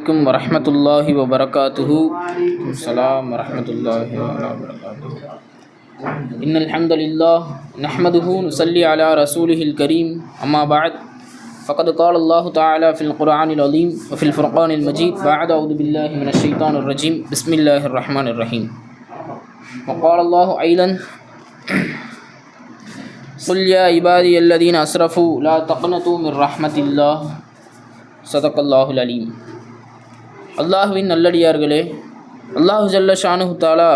عليكم ورحمة الله وبركاته. السلام ورحمة الله وبركاته. إن الحمد لله نحمده نصلي على رسوله الكريم. أما بعد فقد قال الله تعالى في القرآن العظيم وفي الفرقان المجيد بعد أعوذ بالله من الشيطان الرجيم. بسم الله الرحمن الرحيم. وقال الله أيضا قل يا عبادي الذين أسرفوا لا تقنطوا من رحمة الله. صدق الله العليم. அல்லாஹுவின் நல்லடியார்களே அல்லாஹு ஜல்ல ஷானு தாலா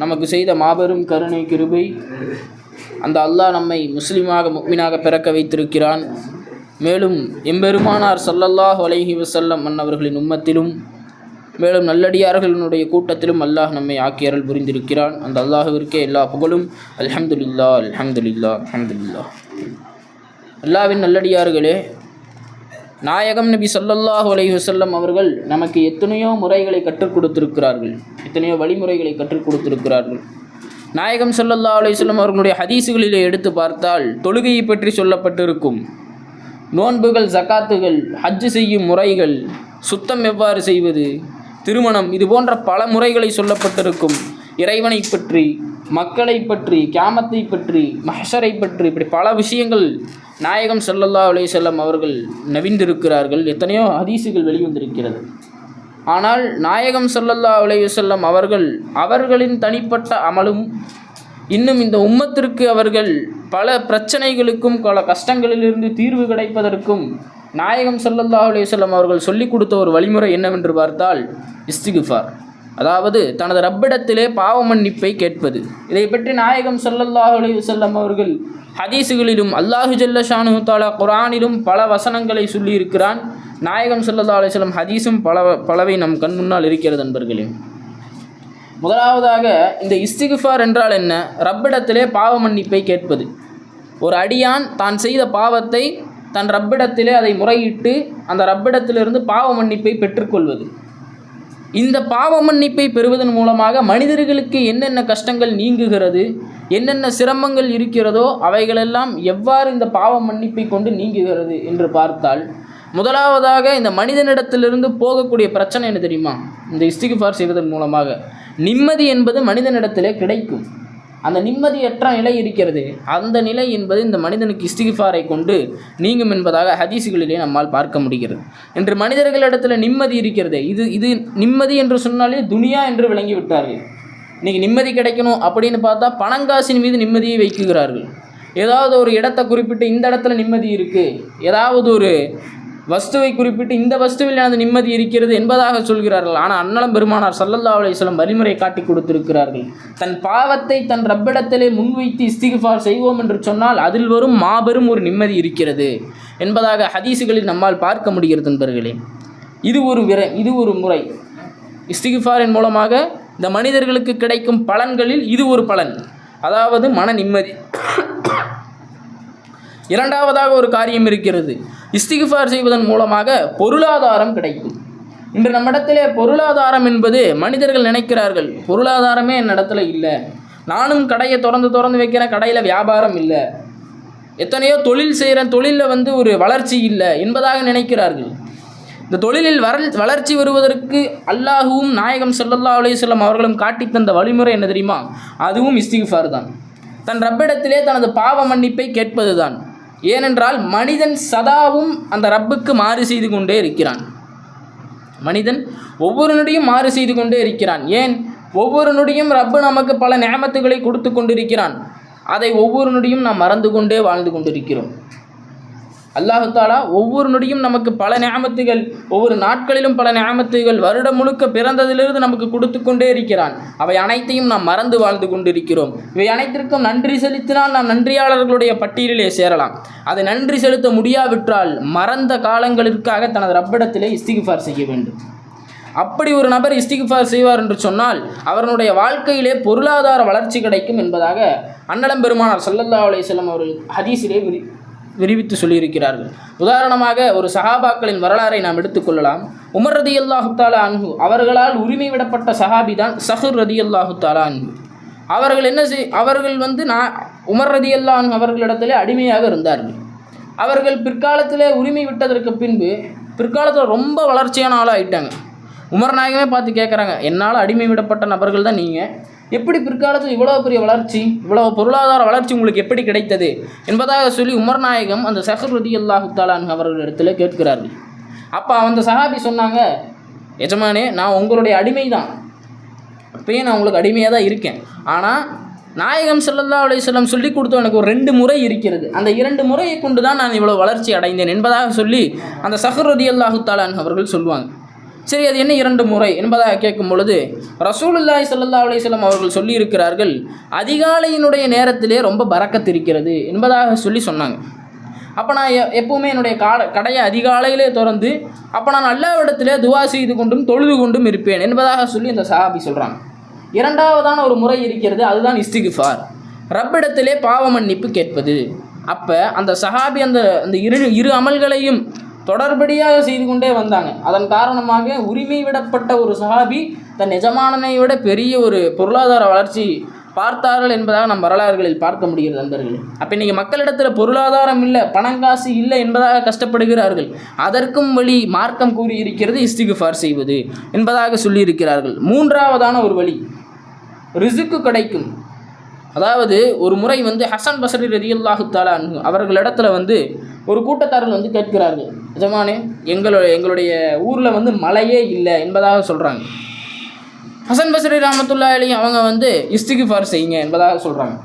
நமக்கு செய்த மாபெரும் கருணை கிருபை அந்த அல்லாஹ் நம்மை முஸ்லீமாக முக்மினாக பிறக்க வைத்திருக்கிறான். மேலும் எம்பெருமானார் சல்லல்லாஹ் வலைஹி வசல்லம் மன்னவர்களின் உம்மத்திலும் மேலும் நல்லடியார்களினுடைய கூட்டத்திலும் அல்லாஹ் நம்மை ஆக்கியரல் புரிந்திருக்கிறான். அந்த அல்லாஹுவிற்கே எல்லா புகழும். அல்ஹம்துல்லா அல்ஹம்துல்லா அல்ஹம்துலில்லா அல்லாஹ்வின் நல்லடியார்களே நாயகம் நபி சொல்லல்லாஹு அலைஹி அவர்கள் நமக்கு எத்தனையோ முறைகளை கற்றுக் கொடுத்திருக்கிறார்கள். எத்தனையோ வழிமுறைகளை கற்றுக் கொடுத்திருக்கிறார்கள். நாயகம் சொல்லல்லா அலைஹி அவர்களுடைய ஹதீஸுகளிலே எடுத்து பார்த்தால் தொழுகையை பற்றி சொல்லப்பட்டிருக்கும். நோன்புகள் ஜக்காத்துகள் ஹஜ்ஜு செய்யும் முறைகள் சுத்தம் எவ்வாறு செய்வது திருமணம் இது போன்ற பல முறைகளை சொல்லப்பட்டிருக்கும். இறைவனை பற்றி மக்களை பற்றி கியாமத்தை பற்றி மஹஷரை பற்றி இப்படி பல விஷயங்கள் நாயகம் சல்லல்லா அலைஹி அவர்கள் நவிந்திருக்கிறார்கள். எத்தனையோ ஹதீசுகள் வெளிவந்திருக்கிறது. ஆனால் நாயகம் சல்லல்லா அலைஹி அவர்கள் அவர்களின் தனிப்பட்ட அமலும் இன்னும் இந்த உம்மத்திற்கு அவர்கள் பல பிரச்சனைகளுக்கும் பல கஷ்டங்களிலிருந்து தீர்வு கிடைப்பதற்கும் நாயகம் சல்லல்லா அலைஹி அவர்கள் சொல்லிக் கொடுத்த ஒரு வழிமுறை என்னவென்று பார்த்தால் இஸ்திகுஃபார். அதாவது தனது ரப்பிடத்திலே பாவ மன்னிப்பை கேட்பது. இதை பற்றி நாயகம் ஸல்லல்லாஹு அலைஹி அவர்கள் ஹதீஸுகளிலும் அல்லாஹு ஜல்ல ஷானு தாலா குரானிலும் பல வசனங்களை சொல்லியிருக்கிறான். நாயகம் ஸல்லல்லாஹு அலைஹி ஹதீஸும் பல பலவை நம் கண் முன்னால் இருக்கிறது நண்பர்களே முதலாவதாக இந்த இஸ்திகுஃபார் என்றால் என்ன? ரப்பிடத்திலே பாவ மன்னிப்பை கேட்பது. ஒரு அடியான் தான் செய்த பாவத்தை தன் ரப்பிடத்திலே அதை முறையிட்டு அந்த ரப்பிடத்திலிருந்து பாவ மன்னிப்பை பெற்றுக்கொள்வது. இந்த பாவ மன்னிப்பை பெறுவதன் மூலமாக மனிதர்களுக்கு என்னென்ன கஷ்டங்கள் நீங்குகிறது என்னென்ன சிரமங்கள் இருக்கிறதோ அவைகளெல்லாம் எவ்வாறு இந்த பாவ மன்னிப்பை கொண்டு நீங்குகிறது என்று பார்த்தால் முதலாவதாக இந்த மனிதனிடத்திலிருந்து போகக்கூடிய பிரச்சனை என்ன தெரியுமா? இந்த இஸ்திகுஃபார் செய்வதன் மூலமாக. நிம்மதி என்பது மனிதனிடத்திலே கிடைக்கும். அந்த நிம்மதியற்ற நிலை இருக்கிறது. அந்த நிலை என்பது இந்த மனிதனுக்கு இஸ்திகிஃபாரை கொண்டு நீங்கும் என்பதாக ஹதீசுகளிலே நம்மால் பார்க்க முடிகிறது. என்று மனிதர்களிடத்தில் நிம்மதி இருக்கிறது இது இது நிம்மதி என்று சொன்னாலே துனியா என்று விளங்கி விட்டார்கள். இன்றைக்கி நிம்மதி கிடைக்கணும் அப்படின்னு பார்த்தா பணங்காசின் மீது நிம்மதியை வைக்குகிறார்கள். ஏதாவது ஒரு இடத்தை குறிப்பிட்டு இந்த இடத்துல நிம்மதி இருக்குது ஏதாவது ஒரு வஸ்துவை குறிப்பிட்டு இந்த வஸ்துவில் எனது நிம்மதி இருக்கிறது என்பதாக சொல்கிறார்கள். ஆனால் அன்னலம் பெருமானார் சல்லல்லா அலிஸ்லம் வழிமுறை காட்டி கொடுத்திருக்கிறார்கள். தன் பாவத்தை தன் ரப்பிடத்திலே முன்வைத்து இஸ்திகுஃபார் செய்வோம் என்று சொன்னால் அதில் வரும் மாபெரும் ஒரு நிம்மதி இருக்கிறது என்பதாக ஹதீஸுகளில் நம்மால் பார்க்க முடிகிறது நண்பர்களே. இது ஒரு விரை இது ஒரு முறை. இஸ்திகுஃபாரின் மூலமாக இந்த மனிதர்களுக்கு கிடைக்கும் பலன்களில் இது ஒரு பலன். அதாவது மன நிம்மதி. இரண்டாவதாக ஒரு காரியம் இருக்கிறது. இஸ்திகுஃபார் செய்வதன் மூலமாக பொருளாதாரம் கிடைக்கும். இன்று நம்மிடத்திலே பொருளாதாரம் என்பது மனிதர்கள் நினைக்கிறார்கள் பொருளாதாரமே என்னிடத்துல இல்லை. நானும் கடையை திறந்து திறந்து வைக்கிறேன் கடையில் வியாபாரம் இல்லை. எத்தனையோ தொழில் செய்கிறேன் தொழிலில் வந்து ஒரு வளர்ச்சி இல்லை என்பதாக நினைக்கிறார்கள். இந்த தொழிலில் வர வளர்ச்சி வருவதற்கு அல்லாஹுவும் நாயகம் சல்லல்லா அலையம் அவர்களும் காட்டித் தந்த வழிமுறை என்ன தெரியுமா? அதுவும் இஸ்திகுஃபார் தான். தன் ரப்பிடத்திலே தனது பாவ மன்னிப்பை கேட்பது தான் ஏனென்றால் மனிதன் சதாவும் அந்த ரப்புக்கு மாறு செய்து கொண்டே இருக்கிறான். மனிதன் ஒவ்வொரு நொடியும் மாறு செய்து கொண்டே இருக்கிறான். ஏன்? ஒவ்வொரு நொடியும் ரப்பு நமக்கு பல நேமத்துகளை கொடுத்து கொண்டிருக்கிறான். அதை ஒவ்வொரு நொடியும் நாம் மறந்து கொண்டே வாழ்ந்து கொண்டிருக்கிறோம். அல்லாஹாலா ஒவ்வொரு நொடியும் நமக்கு பல நியாமத்துகள் ஒவ்வொரு நாட்களிலும் பல நியாமத்துகள் வருடம் முழுக்க பிறந்ததிலிருந்து நமக்கு கொடுத்து கொண்டே இருக்கிறான். அவை அனைத்தையும் நாம் மறந்து வாழ்ந்து கொண்டிருக்கிறோம். இவை அனைத்திற்கும் நன்றி செலுத்தினால் நாம் நன்றியாளர்களுடைய பட்டியலிலே சேரலாம். அதை நன்றி செலுத்த முடியாவிட்டால் மறந்த காலங்களிற்காக தனது ரப்பிடத்திலே இஸ்திகிஃபார் செய்ய வேண்டும். அப்படி ஒரு நபர் இஸ்திகுஃபார் செய்வார் என்று சொன்னால் அவருடைய வாழ்க்கையிலே பொருளாதார வளர்ச்சி கிடைக்கும் என்பதாக அன்னலம் பெருமானார் சல்லல்லா அலையம் அவர்கள் ஹதீஸிலே விரி விரிவித்து சொல்லியிருக்கிறார்கள். உதாரணமாக ஒரு சஹாபாக்களின் வரலாறை நாம் எடுத்துக்கொள்ளலாம் உமர் ரதி அல்லாஹு தாலா அவர்களால் உரிமை விடப்பட்ட சஹாபி தான் சஹர் ரதி அல்லாஹு தாலா அவர்கள் என்ன செய் அவர்கள் வந்து நான் உமர் ரதி அல்லாஹ் அவர்களிடத்திலே அடிமையாக இருந்தார்கள். அவர்கள் பிற்காலத்திலே உரிமை விட்டதற்கு பின்பு பிற்காலத்தில் ரொம்ப வளர்ச்சியான ஆளாக ஆயிட்டாங்க உமர் நாயகமே பார்த்து கேட்குறாங்க என்னால் அடிமை விடப்பட்ட நபர்கள் தான் நீங்கள் எப்படி பிற்காலத்தில் இவ்வளோ பெரிய வளர்ச்சி இவ்வளோ பொருளாதார வளர்ச்சி உங்களுக்கு எப்படி கிடைத்தது என்பதாக சொல்லி உமர் நாயகம் அந்த சஹர் ரதி அல்லாஹு தாலான் அவர்களிடத்தில் கேட்கிறார்கள். அப்போ அந்த சஹாபி சொன்னாங்க எஜமானே நான் உங்களுடைய அடிமை தான் அப்பயே நான் உங்களுக்கு அடிமையாக தான் இருக்கேன். ஆனால் நாயகம் செல்லல்லா அலைஹி செல்லம் சொல்லி கொடுத்த எனக்கு ஒரு ரெண்டு முறை இருக்கிறது. அந்த இரண்டு முறையை கொண்டு தான் நான் இவ்வளோ வளர்ச்சி அடைந்தேன் என்பதாக சொல்லி அந்த சஹர் ரதி அல்லாஹு தாலான் அவர்கள் சொல்லுவாங்க. சரி அது என்ன இரண்டு முறை என்பதாக கேட்கும் பொழுது ரசூலுல்லாய் சல்லா அலிஸ்லாம் அவர்கள் சொல்லியிருக்கிறார்கள் அதிகாலையினுடைய நேரத்திலே ரொம்ப பறக்கத்திருக்கிறது என்பதாக சொல்லி சொன்னாங்க. அப்போ நான் எ- எப்பவுமே என்னுடைய காட கடையை அதிகாலையிலே திறந்து அப்போ நான் அல்லாவிடத்திலே துவா செய்து கொண்டும் தொழுது கொண்டும் இருப்பேன் என்பதாக சொல்லி இந்த சஹாபி சொல்கிறாங்க இரண்டாவதான ஒரு முறை இருக்கிறது அதுதான் இஸ்திகுஃபார். ரப்பிடத்திலே பாவ மன்னிப்பு கேட்பது. அப்போ அந்த சஹாபி அந்த அந்த இரு இரு அமல்களையும் தொடர்படியாக செய்து கொண்டே வந்தாங்க. அதன் காரணமாக உரிமை விடப்பட்ட ஒரு சஹாபி தன் எஜமானனை விட பெரிய ஒரு பொருளாதார வளர்ச்சி பார்த்தார்கள் என்பதாக நம் வரலாறுகளில் பார்க்க முடிகிறது நண்பர்களே. அப்போ இன்றைக்கி மக்களிடத்தில் பொருளாதாரம் இல்லை பணங்காசு இல்லை என்பதாக கஷ்டப்படுகிறார்கள். அதற்கும் வழி மார்க்கம் கூறி இருக்கிறது இஸ்திகுஃபார் செய்வது என்பதாக சொல்லியிருக்கிறார்கள். மூன்றாவதான ஒரு வழி ரிசுக்கு கிடைக்கும். அதாவது ஒரு முறை வந்து ஹசன் பசரி ரதியுல்லாஹு தாலான் அவர்களிடத்துல வந்து ஒரு கூட்டத்தார்கள் வந்து கேட்கிறார்கள். நிஜமானே எங்களுடைய எங்களுடைய ஊரில் வந்து மழையே இல்லை என்பதாக சொல்கிறாங்க ஹசன் பசரி ராமத்துல்லா அலி அவங்க வந்து இஸ்திகுஃபார் செய்யுங்க என்பதாக சொல்கிறாங்க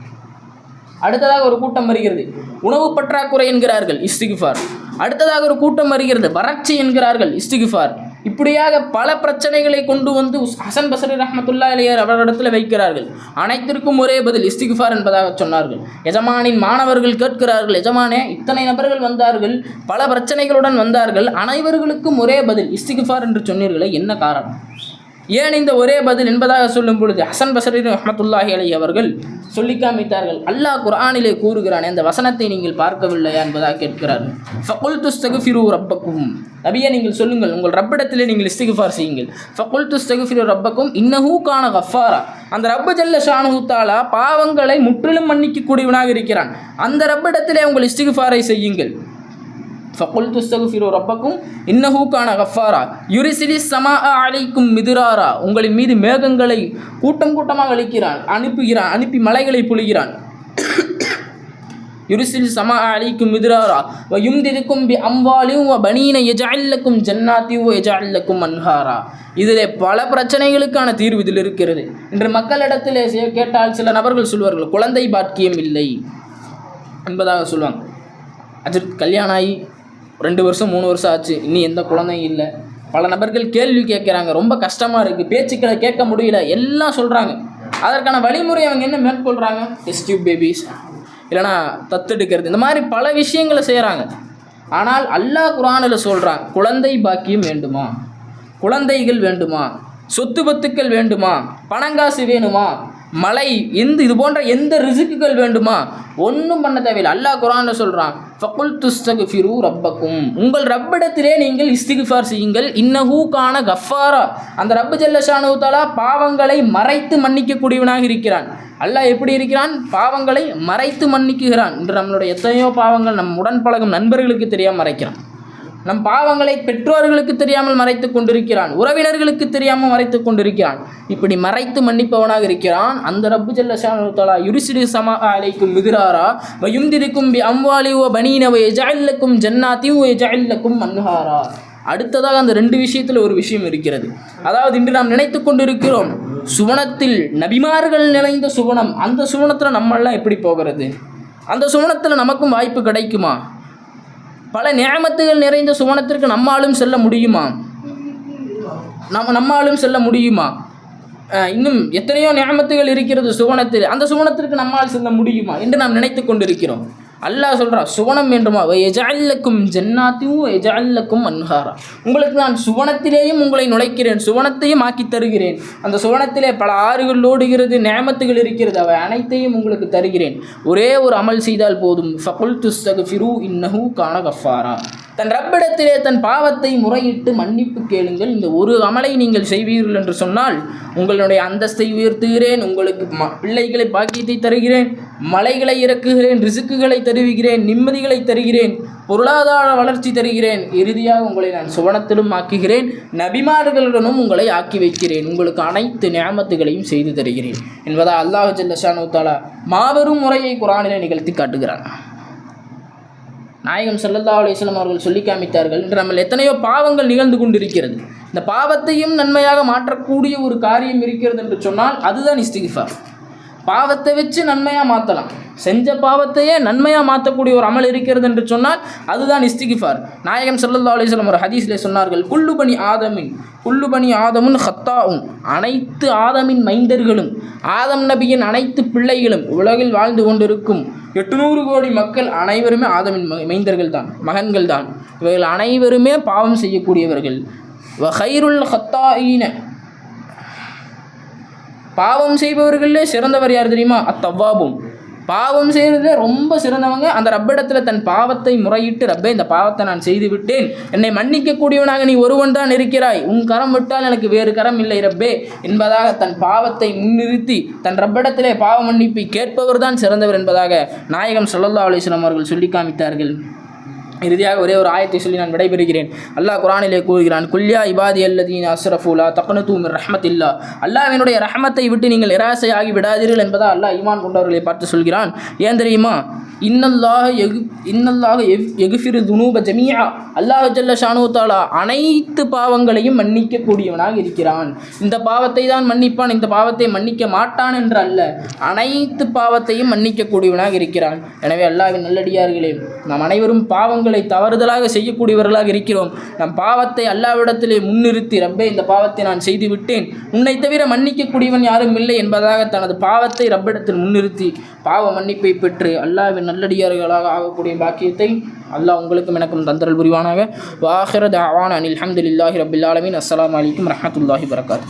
அடுத்ததாக ஒரு கூட்டம் வருகிறது. உணவு பற்றாக்குறை என்கிறார்கள் இஸ்திகுஃபார். அடுத்ததாக ஒரு கூட்டம் வருகிறது வறட்சி என்கிறார்கள் இஸ்திகுஃபார். இப்படியாக பல பிரச்சனைகளை கொண்டு வந்து ஹசன் பசரி ரஹமத்துல்லா இளையர் அவரிடத்தில் வைக்கிறார்கள். அனைத்திற்கும் ஒரே பதில் இஸ்திகுஃபார் என்பதாக சொன்னார்கள். எஜமானின் மாணவர்கள் கேட்கிறார்கள் எஜமானே இத்தனை நபர்கள் வந்தார்கள் பல பிரச்சனைகளுடன் வந்தார்கள் அனைவர்களுக்கும் ஒரே பதில் இஸ்திகுஃபார் என்று சொன்னீர்களே என்ன காரணம்? ஏன் இந்த ஒரே பதில் என்பதாக சொல்லும் பொழுது ஹசன் பசரி ரஹமத்துல்லாஹி அலி அவர்கள் சொல்லி காமித்தார்கள். அல்லாஹ் குரானிலே கூறுகிறான் இந்த வசனத்தை நீங்கள் பார்க்கவில்லையா? என்பதாக கேட்கிறார்கள் ஃபகுல் துஸ்தகுஃபிரு ரப்பக்கும். நபியை நீங்கள் சொல்லுங்கள் உங்கள் ரப்பிடத்திலே நீங்கள் இஸ்திகுஃபார் செய்யுங்கள். ஃபகுல் துஸ்தகுஃபிரு ரப்பக்கும் இன்னஹூ கான கஃபாரா அந்த ரப்ப ஜல்ல ஷானுத்தாலா பாவங்களை முற்றிலும் மன்னிக்கக்கூடியவனாக இருக்கிறான். அந்த ரப்பிடத்திலே உங்கள் இஸ்திகுஃபாரை செய்யுங்கள். ஃபகுல்து ஸ்தகுஃபிரு ரப்பக்கும் இன்னஹூக்கான கஃபாரா யுரிசிலி சமா அழைக்கும் மிதுராரா உங்களின் மீது மேகங்களை கூட்டம் கூட்டமாக அழிக்கிறான் அனுப்புகிறான். அனுப்பி மலைகளை புழிகிறான். யுரிசில் சமா அழிக்கும் மிதுராரா வ யும்திதுக்கும் பி அம்வாலியும் வ பனீன எஜால்லக்கும் ஜன்னாத்தியும் எஜால்லக்கும் அன்ஹாரா இதிலே பல பிரச்சனைகளுக்கான தீர்வு இதில் இருக்கிறது. இன்று மக்களிடத்திலே கேட்டால் சில நபர்கள் சொல்வார்கள் குழந்தை பாக்கியம் இல்லை. என்பதாக சொல்லுவாங்க அது கல்யாணம் ஆகி ரெண்டு வருஷம் மூணு வருஷம் ஆச்சு. இன்னும் எந்த குழந்தையும் இல்லை. பல நபர்கள் கேள்வி கேட்குறாங்க. ரொம்ப கஷ்டமாக இருக்குது பேச்சுக்களை கேட்க முடியல. எல்லாம் சொல்கிறாங்க அதற்கான வழிமுறை அவங்க என்ன மேற்கொள்கிறாங்க டெஸ்ட் டியூப் பேபிஸ் இல்லைனா தத்தெடுக்கிறது இந்த மாதிரி பல விஷயங்களை செய்கிறாங்க ஆனால் அல்லாஹ் குரானில் சொல்கிறான் குழந்தை பாக்கியம் வேண்டுமா? குழந்தைகள் வேண்டுமா? சொத்து பத்துக்கள் வேண்டுமா? பணங்காசு வேணுமா? மலை எந்த இது போன்ற எந்த ரிசுக்குகள் வேண்டுமா? ஒன்றும் பண்ண தேவையில்லை. அல்லாஹ் குரான் சொல்கிறான் ஃபகுல் துஸ்தகுஃபிரு ரப்பக்கும். உங்கள் ரப்பிடத்திலே நீங்கள் இஸ்திகுஃபார் செய்யுங்கள். இன்னஹூ கான கஃபாரா அந்த ரப்பு ஜல்லஷானு தாலா பாவங்களை மறைத்து மன்னிக்கக்கூடியவனாக இருக்கிறான். அல்லாஹ் எப்படி இருக்கிறான்? பாவங்களை மறைத்து மன்னிக்குகிறான். இன்று நம்மளுடைய எத்தனையோ பாவங்கள் நம் உடன் பழகும் நண்பர்களுக்கு தெரியாமல் மறைக்கிறான். நம் பாவங்களை பெற்றோர்களுக்கு தெரியாமல் மறைத்து கொண்டிருக்கிறான். உறவினர்களுக்கு தெரியாமல் மறைத்து கொண்டிருக்கிறான். இப்படி மறைத்து மன்னிப்பவனாக இருக்கிறான். அந்த ரப்பு ஜல்லா ஷானுத்தலா யுரிசிடு சமா அலைக்கும் மிகுராரா வயுந்திருக்கும் பி அம்வாலி ஓ பனீனவை எஜால்லக்கும் ஜன்னாத்தி ஓ எஜால்லக்கும் அன்ஹாரா அடுத்ததாக அந்த ரெண்டு விஷயத்தில் ஒரு விஷயம் இருக்கிறது. அதாவது இன்று நாம் நினைத்து கொண்டிருக்கிறோம் சுவனத்தில் நபிமார்கள் நிலைந்த சுவனம் அந்த சுவனத்தில் நம்மளாம் எப்படி போகிறது? அந்த சுவனத்தில் நமக்கும் வாய்ப்பு கிடைக்குமா? பல நியமத்துகள் நிறைந்த சுவனத்திற்கு நம்மாலும் செல்ல முடியுமா? நம்ம நம்மாலும் செல்ல முடியுமா? இன்னும் எத்தனையோ நியமத்துகள் இருக்கிறது சுவனத்தில். அந்த சுவனத்திற்கு நம்மால் செல்ல முடியுமா? என்று நாம் நினைத்து கொண்டிருக்கிறோம். அல்லாஹ் சொல்கிறான் சுவனம் வேண்டுமா? எஜால்லக்கும் ஜன்னாத்தையும் எஜால்லக்கும் அன்ஹாரா. உங்களுக்கு நான் சுவனத்திலேயும் உங்களை நுழைக்கிறேன் சுவனத்தையும் ஆக்கி தருகிறேன். அந்த சுவனத்திலே பல ஆறுகள் ஓடுகிறது நேமத்துகள் இருக்கிறது அவை அனைத்தையும் உங்களுக்கு தருகிறேன். ஒரே ஒரு அமல் செய்தால் போதும். ஃபகுல் துஸ்தகு ஃபிரு இன்னஹூ கான கஃபாரா. தன் ரப்பிடத்திலே தன் பாவத்தை முறையிட்டு மன்னிப்பு கேளுங்கள். இந்த ஒரு அமலை நீங்கள் செய்வீர்கள் என்று சொன்னால் உங்களுடைய அந்தஸ்தை உயர்த்துகிறேன் உங்களுக்கு ம பிள்ளைகளை பாக்கியத்தை தருகிறேன் மலைகளை இறக்குகிறேன் ரிசுக்குகளை தருவிக்கிறேன் நிம்மதிகளை தருகிறேன் பொருளாதார வளர்ச்சி தருகிறேன். இறுதியாக உங்களை நான் சுவனத்திலும் ஆக்குகிறேன் நபிமார்களுடனும் உங்களை ஆக்கி வைக்கிறேன். உங்களுக்கு அனைத்து நியமத்துகளையும் செய்து தருகிறேன். என்பதா அல்லாஹ் ஜல்லஷானு தாலா மாபெரும் முறையை குரானிலே நிகழ்த்தி காட்டுகிறான். நாயகம் ஸல்லல்லாஹு அலைஹி அவர்கள் சொல்லி காமித்தார்கள் இன்று நம்ம எத்தனையோ பாவங்கள் நிகழ்ந்து கொண்டிருக்கிறது. இந்த பாவத்தையும் நன்மையாக மாற்றக்கூடிய ஒரு காரியம் இருக்கிறது என்று சொன்னால் அதுதான் இஸ்திகிஃபார். பாவத்தை வச்சு நன்மையாக மாற்றலாம் செஞ்ச பாவத்தையே நன்மையாக மாற்றக்கூடிய ஒரு அமல் இருக்கிறது என்று சொன்னால் அதுதான் இஸ்திகிஃபார். நாயகம் ஸல்லல்லாஹு அலிஸ்லம் ஒரு ஹதீஸிலே சொன்னார்கள் குள்ளுபணி ஆதமின் குள்ளுபணி ஆதமுன் ஹத்தாவும் அனைத்து ஆதமின் மைந்தர்களும் ஆதம் நபியின் அனைத்து பிள்ளைகளும் உலகில் வாழ்ந்து கொண்டிருக்கும் எட்டுநூறு கோடி மக்கள் அனைவருமே ஆதமின் மைந்தர்கள் தான் மகன்கள் தான். இவர்கள் அனைவருமே பாவம் செய்யக்கூடியவர்கள். ஹைருல் ஹத்தாயின பாவம் செய்பவர்களே சிறந்தவர் யார் தெரியுமா? அத்தவ்வாபும். பாவம் செய்கிறது ரொம்ப சிறந்தவங்க அந்த ரப்பிடத்தில் தன் பாவத்தை முறையிட்டு ரப்பே இந்த பாவத்தை நான் செய்து விட்டேன் என்னை மன்னிக்கக்கூடியவனாக நீ ஒருவன் தான் இருக்கிறாய். உன் கரம் விட்டால் எனக்கு வேறு கரம் இல்லை ரப்பே. என்பதாக தன் பாவத்தை முன்னிறுத்தி தன் ரப்பிடத்திலே பாவ மன்னிப்பை கேட்பவர் தான் சிறந்தவர் என்பதாக நாயகம் சல்லல்லா அலிஸ்லாம் அவர்கள் சொல்லி காமித்தார்கள். இறுதியாக ஒரே ஒரு ஆயத்தை சொல்லி நான் விடைபெறுகிறேன். அல்லாஹ் குரானிலே கூறுகிறான் குல்யா இபாதி அல்லதீன் அஸ்ரஃபுலா தக்னது ரஹமத் இல்லா அல்லாஹ்வினுடைய ரஹமத்தை விட்டு நீங்கள் நிராசையாகி விடாதீர்கள் என்பதா அல்லாஹ் ஈமான் கொண்டவர்களை பார்த்து சொல்கிறான். ஏன் தெரியுமா? இன்னல்லாக எகு இன்னல்லாக எவ் எகுஃபிரு துனூப ஜமியா அல்லாஹ் ஜல்ல ஷானு தாலா அனைத்து பாவங்களையும் மன்னிக்கக்கூடியவனாக இருக்கிறான். இந்த பாவத்தை தான் மன்னிப்பான் இந்த பாவத்தை மன்னிக்க மாட்டான் என்று அல்ல அனைத்து பாவத்தையும் மன்னிக்கக்கூடியவனாக இருக்கிறான். எனவே அல்லாஹ்வின் நல்லடியார்களே நாம் அனைவரும் பாவங்களை தவறுதலாக செய்யக்கூடியவர்களாக இருக்கிறோம். நம் பாவத்தை அல்லாவிடத்திலே முன்னிறுத்தி ரப்பே இந்த பாவத்தை நான் செய்து விட்டேன் உன்னை தவிர மன்னிக்கக்கூடியவன் யாரும் இல்லை என்பதாக தனது பாவத்தை ரப்பிடத்தில் முன்னிறுத்தி பாவ மன்னிப்பை பெற்று அல்லாஹ்வின் நல்லடியார்களாக ஆகக்கூடிய பாக்கியத்தை அல்லாஹ் உங்களுக்கும் எனக்கும் தந்தரல் புரிவானாக. வாஹிர தாவான் அனில் அஹமதுல்லாஹி ரபில் ஆலமின். அஸ்லாம் அலைக்கும் ரஹமத்துல்லாஹி வரகாத்